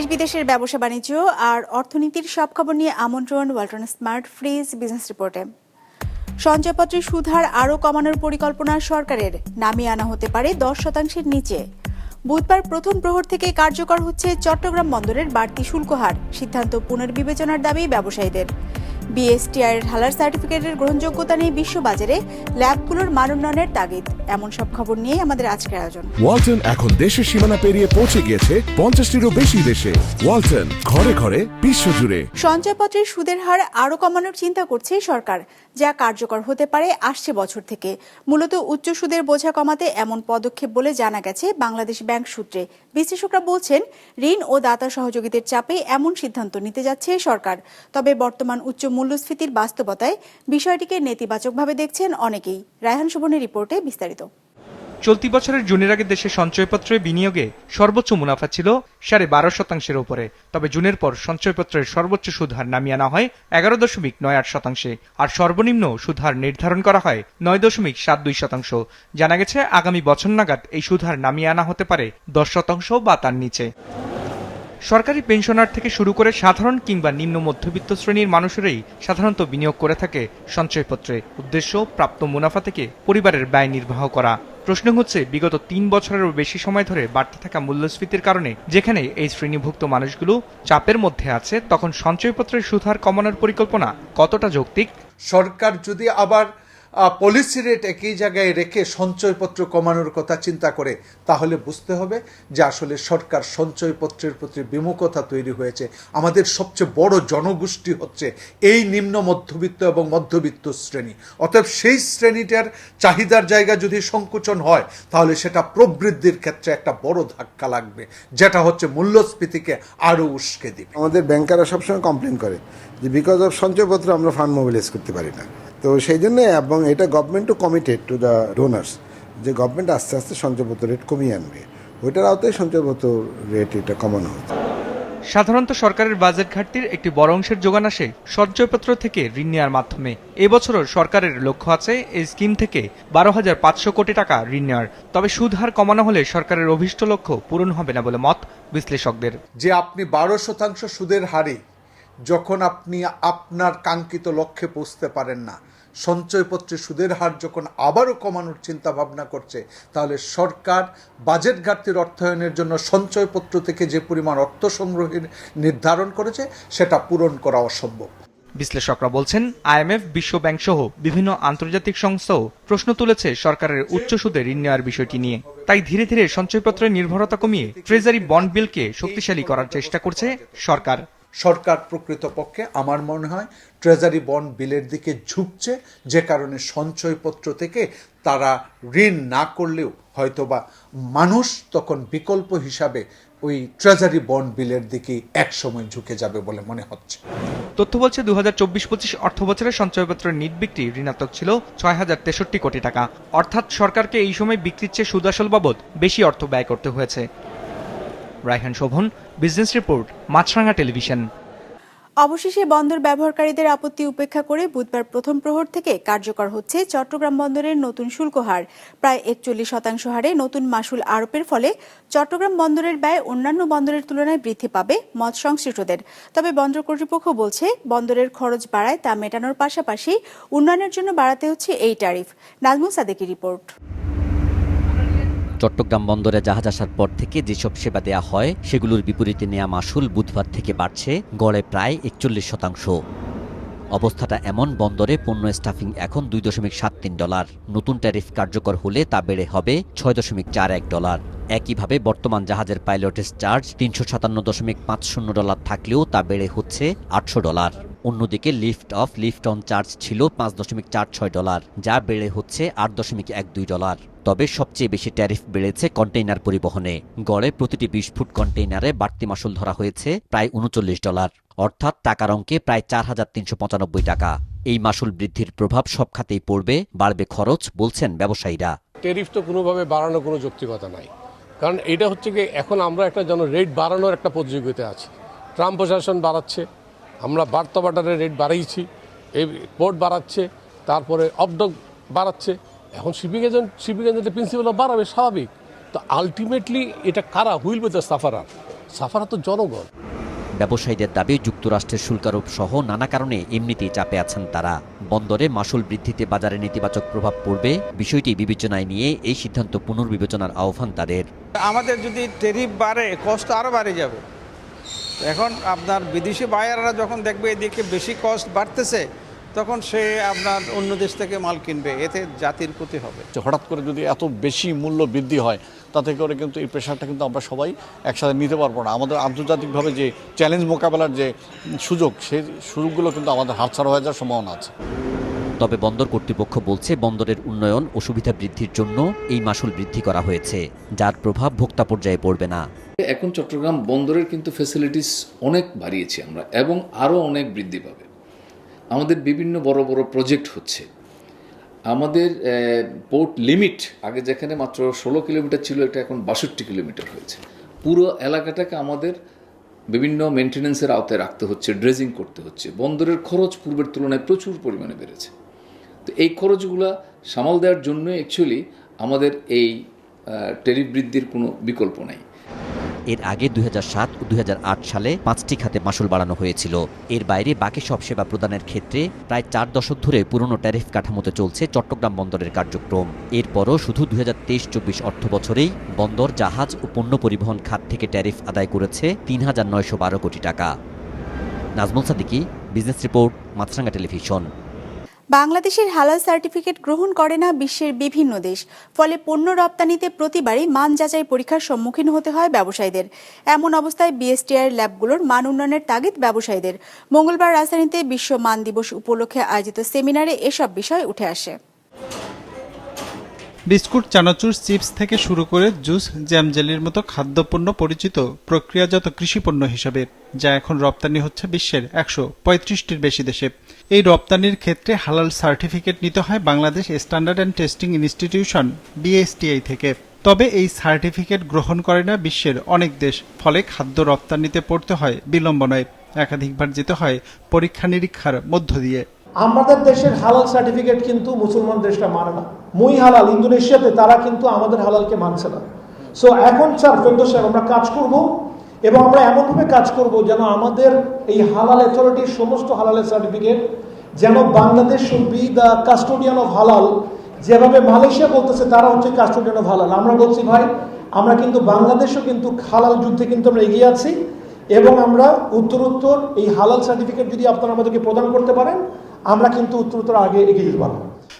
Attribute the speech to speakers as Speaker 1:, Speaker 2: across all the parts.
Speaker 1: দেশ বিদেশের ব্যবসা বাণিজ্য আর অর্থনীতির সব খবর নিয়ে আমন্ত্রণ ওয়ালটন স্মার্ট ফ্রিজ বিজনেস রিপোর্টে। সঞ্চয়পত্রের সুদহার আরও কমানোর পরিকল্পনা সরকারের, নামিয়ে আনা হতে পারে দশ শতাংশের নিচে। বুধবার প্রথম প্রহর থেকে কার্যকর হচ্ছে চট্টগ্রাম বন্দরের বাড়তি শুল্ক হার, সিদ্ধান্ত পুনর্বিবেচনার দাবি ব্যবসায়ীদের। বিএসটিআই এর হালার সার্টিফিকেটের গ্রহণযোগ্যতা নিয়ে বিশ্ববাজারে ল্যাবগুলোর মান উন্নয়নের তাগিদ। এমন সব খবর নিয়ে আমাদের আজকের আয়োজন।
Speaker 2: ওয়ালটন এখন দেশের সীমানা পেরিয়ে পৌঁছে গিয়েছে পঞ্চাশটিরও বেশি দেশে। ওয়ালটন ঘরে ঘরে বিশ্বজুড়ে।
Speaker 1: সঞ্চয়পত্রের সুদের হার আরও কমানোর চিন্তা করছে সরকার যা কার্যকর হতে পারে আসছে বছর থেকে। মূলত উচ্চ সুদের বোঝা কমাতে এমন পদক্ষেপ বলে জানা গেছে বাংলাদেশ ব্যাংক সূত্রে। বিশ্লেষকরা বলছেন ঋণ ও দাতা সহযোগীদের চাপে এমন সিদ্ধান্ত নিতে যাচ্ছে সরকার। তবে বর্তমান উচ্চ মূল্যস্ফীতির বাস্তবতায় বিষয়টিকে নেতিবাচকভাবে দেখছেন অনেকেই। রায়হান শোভনের রিপোর্টে বিস্তারিত।
Speaker 3: চলতি বছরের জুনের আগে দেশে সঞ্চয়পত্রে বিনিয়োগে সর্বোচ্চ মুনাফা ছিল সাড়ে বারো শতাংশের উপরে। তবে জুনের পর সঞ্চয়পত্রের সর্বোচ্চ সুদহার নামিয়ে আনা হয় এগারো দশমিক নয় আট শতাংশে আর সর্বনিম্ন সুদহার নির্ধারণ করা হয় নয় দশমিক সাত দুই শতাংশ। জানা গেছে, আগামী বছর নাগাদ এই সুদহার নামিয়ে আনা হতে পারে দশ শতাংশ বা তার নিচে। সরকারি পেনশনার থেকে শুরু করে সাধারণ কিংবা নিম্ন মধ্যবিত্ত শ্রেণির মানুষেরাই সাধারণত বিনিয়োগ করে থাকে সঞ্চয়পত্রে। উদ্দেশ্য, প্রাপ্ত মুনাফা থেকে পরিবারের ব্যয় নির্বাহ করা। প্রশ্ন হচ্ছে, বিগত তিন বছরেরও বেশি সময় ধরে বাড়তে থাকা মূল্যস্ফীতির কারণে যেখানে এই শ্রেণীভুক্ত মানুষগুলো চাপের মধ্যে আছে, তখন সঞ্চয়পত্রের সুধার কমানোর পরিকল্পনা কতটা যৌক্তিক?
Speaker 4: সরকার যদি আবার পলিসি রেট একই জায়গায় রেখে সঞ্চয়পত্র কমানোর কথা চিন্তা করে, তাহলে বুঝতে হবে যে আসলে সরকার সঞ্চয়পত্রের প্রতি বিমুখতা তৈরি হয়েছে। আমাদের সবচেয়ে বড় জনগোষ্ঠী হচ্ছে এই নিম্ন মধ্যবিত্ত এবং মধ্যবিত্ত শ্রেণি। অতএব সেই শ্রেণীটার চাহিদার জায়গা যদি সংকুচন হয়, তাহলে সেটা প্রবৃদ্ধির ক্ষেত্রে একটা বড় ধাক্কা লাগবে, যেটা হচ্ছে মূল্যস্ফীতিকে আরও উস্কে দিবে।
Speaker 5: আমাদের ব্যাংকাররা সবসময় কমপ্লেন করে যে বিকজ অফ সঞ্চয়পত্র আমরা ফান্ড মোবিলাইজ করতে পারি না। তো সেই জন্য এবং এটা গভর্নমেন্টও কমিটেড টু দ্য ডোনার্স যে গভর্নমেন্ট আস্তে আস্তে সঞ্চয়পত্র রেট কমিয়ে আনবে। ওইটার আওতায় সঞ্চয়পত্র রেট এটা কমানো হচ্ছে।
Speaker 3: সাধারণত সরকারের বাজেট ঘাটতির একটি বড় অংশের যোগান আসে সঞ্চয়পত্র থেকে ঋণ নেওয়ার মাধ্যমে। এবছরও সরকারের লক্ষ্য আছে এই স্কিম থেকে বারো হাজার পাঁচশো কোটি টাকা ঋণ নেওয়ার। তবে সুদ হার কমানো হলে সরকারের অভিষ্ট লক্ষ্য পূরণ হবে না বলে মত বিশ্লেষকদের।
Speaker 4: যে আপনি বারো শতাংশ সুদের হারে যখন আপনি আপনার কাঙ্ক্ষিত লক্ষ্যে পৌঁছতে পারেন না সঞ্চয়পত্রে সুদের হার যখন আবারও কমানোর চিন্তা ভাবনা করছে, তাহলে সরকার বাজেট ঘাটতির অর্থায়নের জন্য সঞ্চয়পত্র থেকে যে পরিমাণ অর্থ সংগ্রহের নির্ধারণ করেছে, সেটা পূরণ করা অসম্ভব।
Speaker 3: বিশ্লেষকরা বলছেন আইএমএফ বিশ্ব ব্যাংক সহ বিভিন্ন আন্তর্জাতিক সংস্থাও প্রশ্ন তুলেছে সরকারের উচ্চ সুদে ঋণ নেওয়ার বিষয়টি নিয়ে। তাই ধীরে ধীরে সঞ্চয়পত্রের নির্ভরতা কমিয়ে ট্রেজারি বন্ড বিলকে শক্তিশালী করার চেষ্টা করছে সরকার।
Speaker 4: সরকার প্রকৃতপক্ষে, আমার মনে হয় ট্রেজারি বন্ড বিলের দিকে ঝুঁকছে, যে কারণে সঞ্চয়পত্র থেকে তারা ঋণ না করলেও হয়তোবা মানুষ তখন বিকল্প হিসাবে ওই ট্রেজারি বন্ড বিলের দিকে একসময় ঝুঁকে যাবে বলে মনে হচ্ছে।
Speaker 3: তথ্য বলছে দু হাজার চব্বিশ পঁচিশ অর্থ বছরের সঞ্চয়পত্রের নিট বিক্রি ঋণাত্মক ছিল ছয় হাজার তেষট্টি কোটি টাকা। অর্থাৎ সরকারকে এই সময় বিক্রির চেয়ে সুদাসল বাবদ বেশি অর্থ ব্যয় করতে হয়েছে। Raihan Shovon business report Maasranga television
Speaker 1: অবশেষে বন্দর ব্যবহারকারীদের আপত্তি উপেক্ষা করে বুধবার প্রথম প্রহর থেকে কার্যকর হচ্ছে চট্টগ্রাম বন্দরের নতুন শুল্ক হার। প্রায় একচল্লিশ শতাংশ হারে নতুন মাসুল আরোপের ফলে চট্টগ্রাম বন্দরের ব্যয় অন্যান্য বন্দরের তুলনায় বৃদ্ধি পাবে মৎ সংশ্লিষ্টদের। তবে বন্দর কর্তৃপক্ষ বলছে, বন্দরের খরচ বাড়ায় তা মেটানোর পাশাপাশি উন্নয়নের জন্য বাড়াতে হচ্ছে এই ট্যারিফ। নাজমুল সাদেকি রিপোর্ট।
Speaker 6: চট্টগ্রাম বন্দরে জাহাজ আসার পর থেকে যেসব সেবা দেয়া হয়, সেগুলোর বিপরীতে নেওয়া মাসুল বুধবার থেকে বাড়ছে গড়ে প্রায় একচল্লিশ শতাংশ। অবস্থাটা এমন, বন্দরে পণ্য স্টাফিং এখন দুই দশমিক সাত তিন ডলার। নতুন ট্যারিফ কার্যকর হলে তা বেড়ে হবে ছয় দশমিক চার এক ডলার। একইভাবে বর্তমান জাহাজের পাইলটের চার্জ তিনশো সাতান্ন দশমিক পাঁচ শূন্য ডলার থাকলেও তা বেড়ে হচ্ছে আটশো ডলার। অন্যদিকে lift off lift on charge ছিল পাঁচ দশমিক চার ছয় ডলার, যা বেড়ে হচ্ছে আট দশমিক এক দুই ডলার। তবে সবচেয়ে বেশি ট্যারিফ বেড়েছে কন্টেইনার পরিবহনে। গড়ে প্রতিটি বিশ ফুট কন্টেইনারে বাড়তি মাসুল ধরা হয়েছে প্রায় উনচল্লিশ ডলার, অর্থাৎ টাকার অঙ্কে প্রায় চার হাজার তিনশো পঁচানব্বই টাকা। এই মাসুল বৃদ্ধির প্রভাব সব খাতেই পড়বে, বাড়বে খরচ, বলছেন ব্যবসায়ীরা।
Speaker 7: ট্যারিফ তো কোনোভাবে বাড়ানোর কোনো যৌক্তিকতা নাই। কারণ এটা হচ্ছে কি, এখন আমরা একটা যেন রেট বাড়ানোর একটা প্রতিযোগিতা আছি। ট্রাম্প প্রশাসন বাড়াচ্ছে আমরা বার্তা বাটারের রেট বাড়িয়েছি এই পোর্ট বাড়াচ্ছে তারপরে অবডক বাড়াচ্ছে। এখন শিপিং এজেন্ট শিপিং এজেন্টের প্রিন্সিপাল বাড়াবে স্বাভাবিক। তো আলটিমেটলি এটা কারা? হুইল দ্য সাফারার সাফারা তো জনগণ।
Speaker 6: ব্যবসায়ীদের দাবি যুক্তরাষ্ট্রের শুল্কারোপ সহ নানা কারণে এমনিতেই চাপে আছেন তারা। বন্দরে মাসুল বৃদ্ধিতে বাজারে নেতিবাচক প্রভাব পড়বে বিষয়টি বিবেচনায় নিয়ে এই সিদ্ধান্ত পুনর্বিবেচনার আহ্বান তাদের।
Speaker 8: আমাদের যদি টেরিফ বাড়ে কষ্ট আরও বাড়ে যাবে। এখন আপনার বিদেশি বায়াররা যখন দেখবে এদিকে বেশি কস্ট বাড়তেছে, তখন সে আপনার অন্য দেশ থেকে মাল কিনবে, এতে জাতির ক্ষতি হবে।
Speaker 9: হঠাৎ করে যদি এত বেশি মূল্য বৃদ্ধি হয়, তাতে করে কিন্তু এই প্রেশারটা কিন্তু আমরা সবাই একসাথে নিতে পারব না। আমাদের আন্তর্জাতিকভাবে যে চ্যালেঞ্জ মোকাবেলার যে সুযোগ, সেই সুযোগগুলো কিন্তু আমাদের হাতছাড়া হয়ে যাওয়ার সম্ভাবনা আছে।
Speaker 6: তবে বন্দর কর্তৃপক্ষ বলছে বন্দরের উন্নয়ন ও সুবিধা বৃদ্ধির জন্য এই মাসুল বৃদ্ধি করা হয়েছে, যার প্রভাব ভোক্তা পর্যায়ে পড়বে না।
Speaker 10: এখন চট্টগ্রাম বন্দরের কিন্তু ফ্যাসিলিটিস অনেক বাড়িয়েছি আমরা, এবং আরও অনেক বৃদ্ধি পাবে। আমাদের বিভিন্ন বড় বড় প্রজেক্ট হচ্ছে। আমাদের পোর্ট লিমিট আগে যেখানে মাত্র ষোলো কিলোমিটার ছিল, এটা এখন বাষট্টি কিলোমিটার হয়েছে। পুরো এলাকাটাকে আমাদের বিভিন্ন মেনটেন্যান্সের আওতায় রাখতে হচ্ছে ড্রেজিং করতে হচ্ছে। বন্দরের খরচ পূর্বের তুলনায় প্রচুর পরিমাণে বেড়েছে। তো এই খরচগুলো সামাল দেওয়ার জন্য অ্যাকচুয়ালি আমাদের এই টেরিফ বৃদ্ধির কোনো বিকল্প নাই।
Speaker 6: এর আগে দুই সাত ও দুই সালে পাঁচটি খাতে মাসুল বাড়ানো হয়েছিল। এর বাইরে বাকি সব সেবা প্রদানের ক্ষেত্রে প্রায় চার দশক ধরে পুরনো ট্যারিফ কাঠামোতে চলছে চট্টগ্রাম বন্দরের কার্যক্রম। এরপরও শুধু দুই হাজার তেইশ চব্বিশ অর্থ বছরেই বন্দর, জাহাজ ও পণ্য পরিবহন খাত থেকে ট্যারিফ আদায় করেছে তিন হাজার নয়শো বারো কোটি টাকা। Nazmul Sadiki, business report, Maasranga television.
Speaker 1: বাংলাদেশের হালাল সার্টিফিকেট গ্রহণ করে না বিশ্বের বিভিন্ন দেশ। ফলে পণ্য রপ্তানিতে প্রতিবারই মান যাচাই পরীক্ষার সম্মুখীন হতে হয় ব্যবসায়ীদের। এমন অবস্থায় বিএসটিআর ল্যাবগুলোর মান উন্নয়নের তাগিদ ব্যবসায়ীদের। মঙ্গলবার রাজধানীতে বিশ্ব মান দিবস উপলক্ষে আয়োজিত সেমিনারে এসব বিষয় উঠে আসে।
Speaker 11: বিস্কুট, চানাচুর, চিপস থেকে শুরু করে জুস, জ্যাম জেলির মতো খাদ্যপণ্য পরিচিত প্রক্রিয়াজাত কৃষিপণ্য হিসাবে, যা এখন রপ্তানি হচ্ছে বিশ্বের একশো পঁয়ত্রিশটির বেশি দেশে। এই রপ্তানির ক্ষেত্রে হালাল সার্টিফিকেট নিতে হয় Bangladesh standard and testing institution, BSTI থেকে। তবে এই সার্টিফিকেট গ্রহণ করে না বিশ্বের অনেক দেশ, ফলে খাদ্য রপ্তানিতে পড়তে হয় বিলম্বনায় একাধিকবার যেতে হয় পরীক্ষা নিরীক্ষার মধ্য দিয়ে।
Speaker 12: আমাদের দেশের হালাল সার্টিফিকেট কিন্তু মুসলমান দেশটা মানে না। মুই হালাল, ইন্দোনেশিয়াতে তারা কিন্তু আমাদের হালালকে মানছে না। সো এখন স্যার ফেরদোস সাহেব আমরা কাজ করব এবং আমরা এমনভাবে কাজ করব যেন আমাদের এই হালাল অথরিটির সমস্ত হালালের সার্টিফিকেট যেন Bangladesh be the custodian of হালাল যেভাবে মালয়েশিয়া বলতেছে, তারা হচ্ছে কাস্টোডিয়ান অফ হালাল আমরা বলছি, ভাই, আমরা কিন্তু বাংলাদেশও কিন্তু হালাল যুদ্ধে কিন্তু আমরা এগিয়ে আছি এবং আমরা উত্তরোত্তর এই হালাল সার্টিফিকেট যদি আপনারা আমাদেরকে প্রদান করতে পারেন আমরা কিন্তু উত্তরোত্তর আগে এগিয়ে যেতে পারব।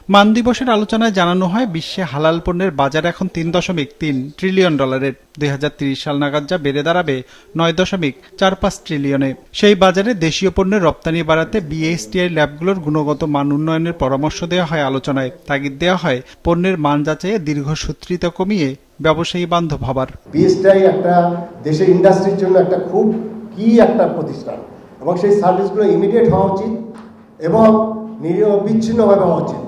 Speaker 11: মান দিবসের আলোচনায় জানানো হয় বিশ্বে হালাল পণ্যের বাজার এখন তিন দশমিক তিন ট্রিলিয়ন ডলারের। দুই সাল নাগাদ যা বেড়ে দাঁড়াবে নয় দশমিক চার পাঁচ ট্রিলিয়নে। সেই বাজারে দেশীয় পণ্যের রপ্তানি বাড়াতে বিএসটিআই ল্যাবগুলোর গুণগত মান উন্নয়নের পরামর্শ দেওয়া হয় আলোচনায়। তাগিদ দেওয়া হয় পণ্যের মান যাচাইয়ে দীর্ঘসূত্রিতা কমিয়ে ব্যবসায়ী বান্ধব হবার।
Speaker 12: বিএসটাই একটা দেশের ইন্ডাস্ট্রির জন্য একটা খুব কি একটা প্রতিষ্ঠান। এবং সেই সার্ভিসগুলো ইমিডিয়েট হওয়া উচিত। এবং বিচ্ছিন্নভাবে হওয়া উচিত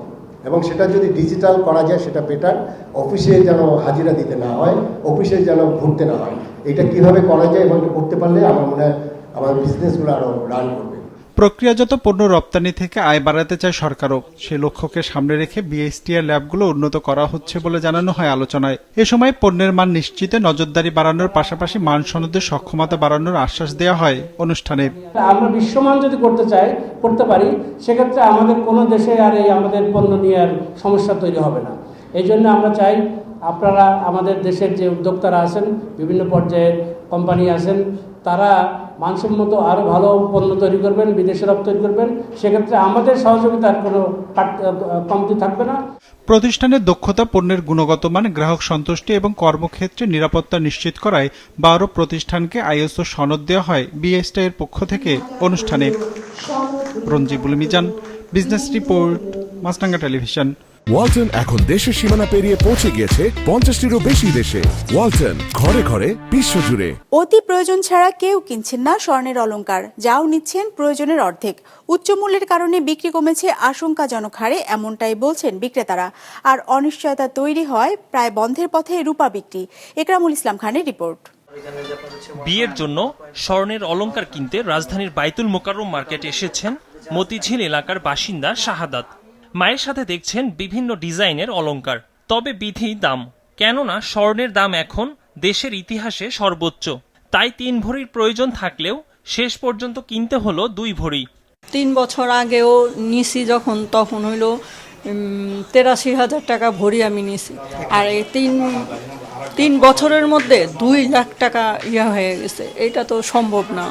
Speaker 12: এবং সেটা যদি ডিজিটাল করা যায়, সেটা বেটার অফিসে যেন হাজিরা দিতে না হয় অফিসে যেন ঘুরতে না হয়। এটা কীভাবে করা যায় এবং করতে পারলে আমার মনে হয় আমার বিজনেসগুলো আরও রান করবে।
Speaker 11: প্রক্রিয়াজাত পণ্য রপ্তানি থেকে আয় বাড়াতে চায় সরকারও। সে লক্ষ্যকে সামনে রেখে বিএসটিআর ল্যাবগুলো উন্নত করা হচ্ছে বলে জানানো হয় আলোচনায়। এ সময় পণ্যের মান নিশ্চিতে, নজরদারি বাড়ানোর পাশাপাশি মান সনদের সক্ষমতা বাড়ানোর আশ্বাস দেওয়া হয় অনুষ্ঠানে।
Speaker 12: আমরা বিশ্বমান যদি করতে চাই, করতে পারি, সেক্ষেত্রে আমাদের কোনো দেশে আর এই আমাদের পণ্য নিয়ে আর সমস্যা তৈরি হবে না। এই জন্য আমরা চাই আপনারা আমাদের দেশের যে উদ্যোক্তারা আছেন, বিভিন্ন পর্যায়ের কোম্পানি আছেন, তারা মানসম্মত আরও ভালো পণ্য তৈরি করবেন, বিদেশে রপ্তানি করবেন, সেক্ষেত্রে আমাদের সহযোগিতার কোনো কমতি থাকবে না।
Speaker 11: প্রতিষ্ঠানের দক্ষতা, পণ্যের গুণগত মান, গ্রাহক সন্তুষ্টি এবং কর্মক্ষেত্রে নিরাপত্তা নিশ্চিত করায় বারো প্রতিষ্ঠানকে আইএসও সনদ দেওয়া হয় বিএসটা এর পক্ষ থেকে অনুষ্ঠানে। Ranjibul Mizan, business report, Maasranga television.
Speaker 2: Walton এখন দেশের সীমানা পেরিয়ে পৌঁছে গিয়েছে পঞ্চাশটিরও বেশি দেশে। ওয়ালটন ঘরে ঘরে বিশ্বজুড়ে
Speaker 1: অতি প্রয়োজন ছাড়া কেউ কিনছেন না স্বর্ণের অলংকার যাও নিচ্ছেন প্রয়োজনের অর্ধেক। উচ্চ মূল্যের কারণে বিক্রি কমেছে আশঙ্কাজনক হারে এমনটাই বলছেন বিক্রেতারা। আর অনিশ্চয়তা তৈরি হয় প্রায় বন্ধের পথে রূপা বিক্রি। একরামুল ইসলাম খানের রিপোর্ট।
Speaker 13: বিয়ের জন্য স্বর্ণের অলংকার কিনতে রাজধানীর বাইতুল মোকাররম মার্কেটে এসেছেন মতিঝিল এলাকার বাসিন্দা শাহাদাত। মায়ের সাথে দেখছেন বিভিন্ন ডিজাইনের অলংকার। তবে বিধি দাম, কেননা স্বর্ণের দাম এখন দেশের ইতিহাসে সর্বোচ্চ। তাই তিন ভরির প্রয়োজন থাকলেও শেষ পর্যন্ত কিনতে হলো দুই ভরি।
Speaker 14: তিন বছর আগেও নিছি যখন, তখন হইল তেরাশি হাজার টাকা ভরি আমি নিছি। আর এই তিন তিন বছরের মধ্যে দুই লাখ টাকা ইয়া হয়ে গেছে। এটা তো সম্ভব না।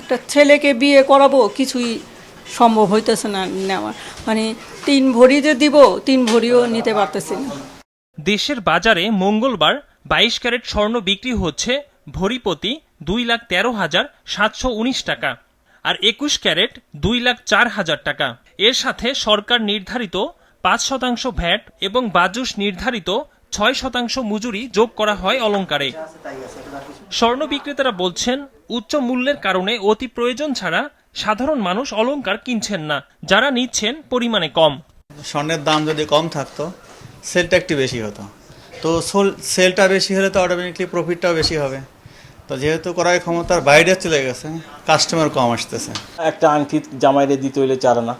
Speaker 14: একটা ছেলেকে বিয়ে করাবো, কিছুই সম্ভব হইতেছে না নেওয়া মানে তিন ভরি যে দিব, তিন ভরিও নিতে পারতেছি না।
Speaker 13: দেশের বাজারে মঙ্গলবার বাইশ ক্যারেট স্বর্ণ বিক্রি হচ্ছে ভরিপতি দুই লাখ তেরো হাজার সাতশো উনিশ টাকা আর একুশ ক্যারেট দুই লাখ চার হাজার টাকা। এর সাথে সরকার নির্ধারিত পাঁচ শতাংশ ভ্যাট এবং বাজুস নির্ধারিত ছয় শতাংশ মজুরি যোগ করা হয় অলঙ্কারে। স্বর্ণ বিক্রেতারা বলছেন, উচ্চ মূল্যের কারণে অতি প্রয়োজন ছাড়া সাধারণ মানুষ অলংকার কিনছেন না যারা নিচ্ছেন পরিমাণে কম।
Speaker 15: স্বর্ণের দাম যদি কম থাকতো সেলটা একটু বেশি হতো। তো সোল সেলটা বেশি হলে তো অটোমেটিকলি প্রফিটটাও বেশি হবে। তো যেহেতু ক্রয় ক্ষমতার বাইরে চলে গেছে কাস্টমার কম আসতেছে।
Speaker 16: একটা আংটি জামাইরে দিতে হইলে চার আনা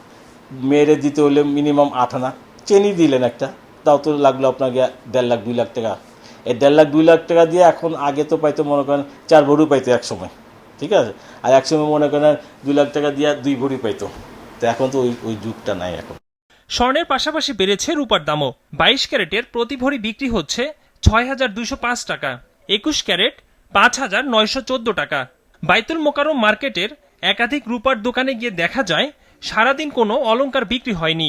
Speaker 16: মেয়েরে দিতে হলে মিনিমাম আট আনা চেনি দিলেন একটা তাও তো লাগল আপনাকে দেড় লাখ দুই লাখ টাকা। এই দেড় লাখ দুই লাখ টাকা দিয়ে এখন আগে তো পাইতো মনে করেন চার ভরি পাইতো এক সময়। ঠিক আছে? আর এক সময় মনে করেন দুই লাখ টাকা দিয়ে দুই ভরি পাইতো। তো এখন তো ওই ওই যুগটা নাই এখন।
Speaker 13: স্বর্ণের পাশাপাশি বেড়েছে রূপার দামও। বাইশ ক্যারেটের প্রতি ভরি বিক্রি হচ্ছে ছয় হাজার দুইশো পাঁচ টাকা। একুশ ক্যারেট পাঁচ হাজার নয়শো চোদ্দ টাকা। বাইতুল মোকারম মার্কেটের একাধিক রূপার দোকানে গিয়ে দেখা যায়, সারাদিন কোনো অলংকার বিক্রি হয়নি।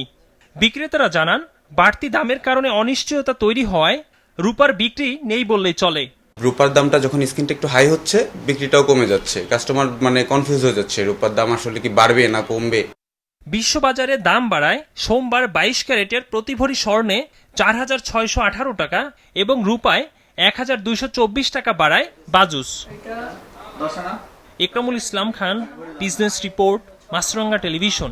Speaker 13: বিক্রেতারা জানান, বাড়তি দামের কারণে অনিশ্চয়তা তৈরি হওয়ায় রূপার বিক্রি নেই বললেই চলে।
Speaker 17: রূপার দামটা যখন স্কিনটা একটু হাই হচ্ছে বিক্রিটাও কমে যাচ্ছে। কাস্টমার মানে কনফিউজ হয়ে যাচ্ছে রূপার দাম আসলে কি বাড়বে না কমবে?
Speaker 13: বিশ্ববাজারে দাম বাড়ায় সোমবার বাইশ ক্যারেটের প্রতি ভরি স্বর্ণে চার হাজার ছয়শো আঠারো টাকা এবং রূপায় এক হাজার দুইশো চব্বিশ টাকা বাড়ায় BAJUS. Ikramul Islam Khan business report Maasranga television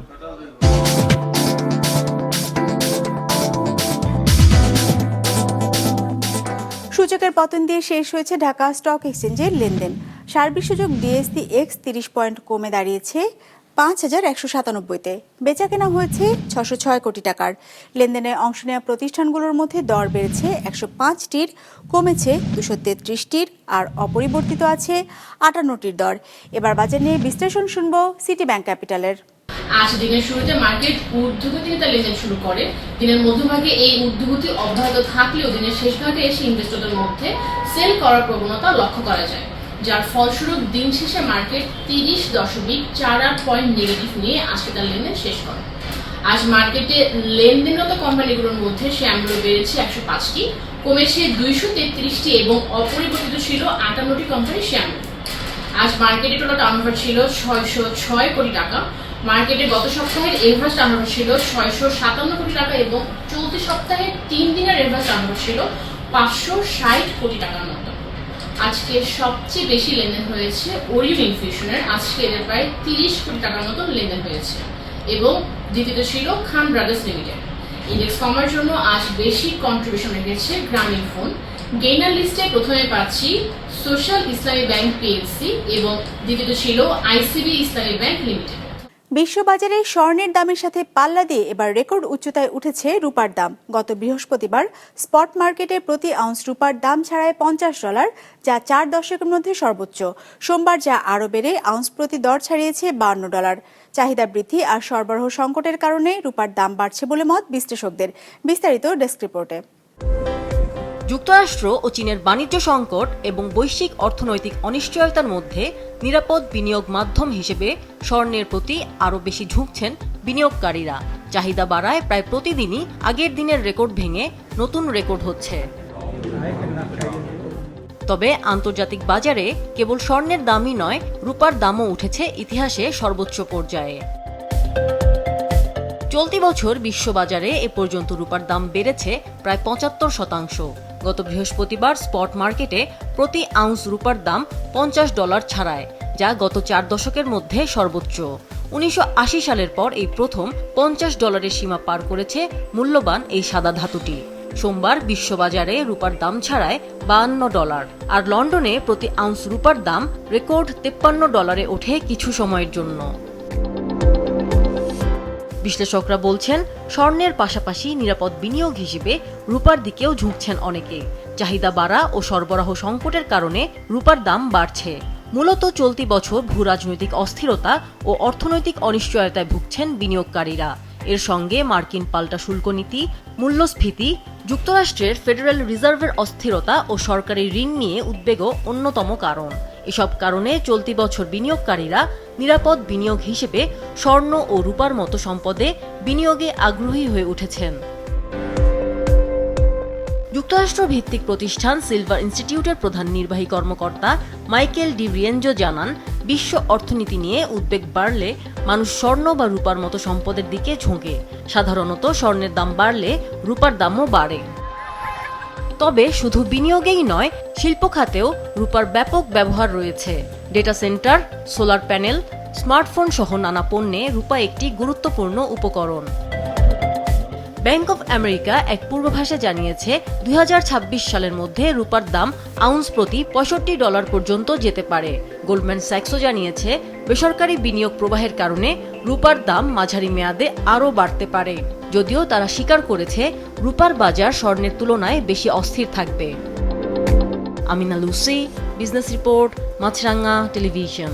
Speaker 1: সূচকের পতন দিয়ে শেষ হয়েছে ঢাকা স্টক এক্সচেঞ্জের লেনদেন। সার্বিক সূচক ডিএসসি এক্স তিরিশ পয়েন্ট কমে দাঁড়িয়েছে পাঁচ হাজার একশো সাতানব্বইতে। বেচা কেনা হয়েছে ছশো ছয় কোটি টাকার। লেনদেনে অংশ নেওয়া প্রতিষ্ঠানগুলোর মধ্যে দর বেড়েছে একশো পাঁচটির, কমেছে দুশো তেত্রিশটির আর অপরিবর্তিত আছে আটান্নটির দর। এবার বাজার নিয়ে বিশ্লেষণ শুনব সিটি ব্যাংক ক্যাপিটালের।
Speaker 18: আজ দিনের শুরুতে মার্কেট ঊর্ধ্বগতি তার লেনদেন শুরু করে। দিনের মধ্যভাগে এই ঊর্ধ্বগতি অব্যাহত থাকলেও দিনের শেষ ভাগে এসে ইনভেস্টরদের মধ্যে সেল করার প্রবণতা লক্ষ্য করা যায়, যার ফলস্বরূপ দিন শেষে মার্কেট তিরিশ দশমিক চার আট পয়েন্ট নেগেটিভ নিয়ে আজকে তার লেনদেন শেষ করে। আজ মার্কেটে লেনদেনরত কোম্পানিগুলোর মধ্যে শেয়ারগুলো বেড়েছে একশো পাঁচটি, কমেছে দুইশো তেত্রিশটি এবং অপরিবর্তিত ছিল আটান্নটি কোম্পানি শেয়ারগুলো আজ মার্কেটে টোটাল টার্নওভার ছিল ছয়শো ছয় কোটি টাকা মার্কেটে গত সপ্তাহের এভারেজ টার্নওভার ছিল ছয়শো সাতান্ন কোটি টাকা এবং চলতি সপ্তাহে তিন দিনের এভারেজ টার্নওভার ছিল পাঁচশো ষাট কোটি টাকার মতো। আজকে সবচেয়ে বেশি লেনদেন হয়েছে ওরিয়ন ইনফিউশনের আজকে এদের প্রায় তিরিশ কোটি টাকার মতো লেনদেন হয়েছে এবং দ্বিতীয়ত ছিল খান ব্রাদার্স লিমিটেড। ইন্ডেক্স কমার জন্য আজ বেশি কন্ট্রিবিউশন রেখেছে গ্রামীণ ফোন। গেইনার লিস্টে প্রথমে পাচ্ছি সোশ্যাল ইসলামী ব্যাংক পিএলসি এবং দ্বিতীয়ত ছিল আইসিবি ইসলামী ব্যাংক লিমিটেড
Speaker 1: বিশ্ববাজারে স্বর্ণের দামের সাথে পাল্লা দিয়ে এবার রেকর্ড উচ্চতায় উঠেছে রূপার দাম। গত বৃহস্পতিবার স্পট মার্কেটে প্রতি আউন্স রূপার দাম ছাড়ায় পঞ্চাশ ডলার, যা চার দশকের মধ্যে সর্বোচ্চ। সোমবার যা আরও বেড়ে, আউন্স প্রতি দর ছাড়িয়েছে বান্ন ডলার। চাহিদা বৃদ্ধি আর সরবরাহ সংকটের কারণে রূপার দাম বাড়ছে বলে মত বিশ্লেষকদের। বিস্তারিত ডেস্ক রিপোর্টে।
Speaker 19: যুক্তরাষ্ট্র ও চীনের বাণিজ্য সংকট এবং বৈশ্বিক অর্থনৈতিক অনিশ্চয়তার মধ্যে নিরাপদ বিনিয়োগ মাধ্যম হিসেবে স্বর্ণের প্রতি আরও বেশি ঝুঁকছেন বিনিয়োগকারীরা। চাহিদা বাড়ায় প্রায় প্রতিদিনই আগের দিনের রেকর্ড ভেঙে নতুন রেকর্ড হচ্ছে। তবে আন্তর্জাতিক বাজারে কেবল স্বর্ণের দামই নয়, রূপার দামও উঠেছে ইতিহাসে সর্বোচ্চ পর্যায়ে। চলতি বছর বিশ্ববাজারে এ পর্যন্ত রূপার দাম বেড়েছে প্রায় পঁচাত্তর শতাংশ। গত বৃহস্পতিবার স্পট মার্কেটে প্রতি আউন্স রূপার দাম পঞ্চাশ ডলার ছাড়ায়। যা গত চার দশকের মধ্যে সর্বোচ্চ। উনিশশো আশি সালের পর এই প্রথম পঞ্চাশ ডলারের সীমা পার করেছে মূল্যবান এই সাদা ধাতুটি। সোমবার বিশ্ববাজারে রূপার দাম ছাড়ায় বাহান্ন ডলার, আর লন্ডনে প্রতি আউন্স রূপার দাম রেকর্ড তেপ্পান্ন ডলারে ওঠে কিছু সময়ের জন্য। বিশ্লেষকরা বলছেন, স্বর্ণের পাশাপাশি নিরাপদ বিনিয়োগ হিসেবে রূপার দিকেও ঝুঁকছেন অনেকে। চাহিদা বাড়া ও সরবরাহ সংকটের কারণে রূপার দাম বাড়ছে। মূলত চলতি বছর ভূ রাজনৈতিক অস্থিরতা ও অর্থনৈতিক অনিশ্চয়তায় ভুগছেন বিনিয়োগকারীরা। এর সঙ্গে মার্কিন পাল্টা শুল্ক নীতি, মূল্যস্ফীতি, যুক্তরাষ্ট্রের ফেডারেল রিজার্ভের অস্থিরতা ও সরকারি ঋণ নিয়ে উদ্বেগও অন্যতম কারণ। এসব কারণে চলতি বছর বিনিয়োগকারীরা নিরাপদ বিনিয়োগ হিসেবে স্বর্ণ ও রূপার মতো সম্পদে বিনিয়োগে আগ্রহী হয়ে উঠেছেন। যুক্তরাষ্ট্র ভিত্তিক প্রতিষ্ঠান সিলভার ইনস্টিটিউটের প্রধান নির্বাহী কর্মকর্তা মাইকেল ডি রিয়েঞ্জো জানান, বিশ্ব অর্থনীতি নিয়ে উদ্বেগ বাড়লে মানুষ স্বর্ণ বা রূপার মতো সম্পদের দিকে ঝোঁকে। সাধারণত স্বর্ণের দাম বাড়লে রূপার দামও বাড়ে। তবে শুধু বিনিয়োগেই নয়, শিল্প খাতেও রূপার ব্যাপক ব্যবহার রয়েছে। Data centre, solar panel, smartphone সহ নানা পণ্যে রূপা একটি গুরুত্বপূর্ণ উপকরণ। ব্যাংক অব আমেরিকা এক পূর্বাভাসে জানিয়েছে দু হাজার ছাব্বিশ সালের মধ্যে রূপার দাম আউন্স প্রতি পঁয়ষট্টি ডলার পর্যন্ত যেতে পারে। গোল্ডম্যান স্যাক্সও জানিয়েছে, বেসরকারি বিনিয়োগ প্রবাহের কারণে রূপার দাম মাঝারি মেয়াদে আরও বাড়তে পারে। যদিও তারা স্বীকার করেছে, রূপার বাজার স্বর্ণের তুলনায় বেশি অস্থির থাকবে। Amina Lucy, business report Maasranga television.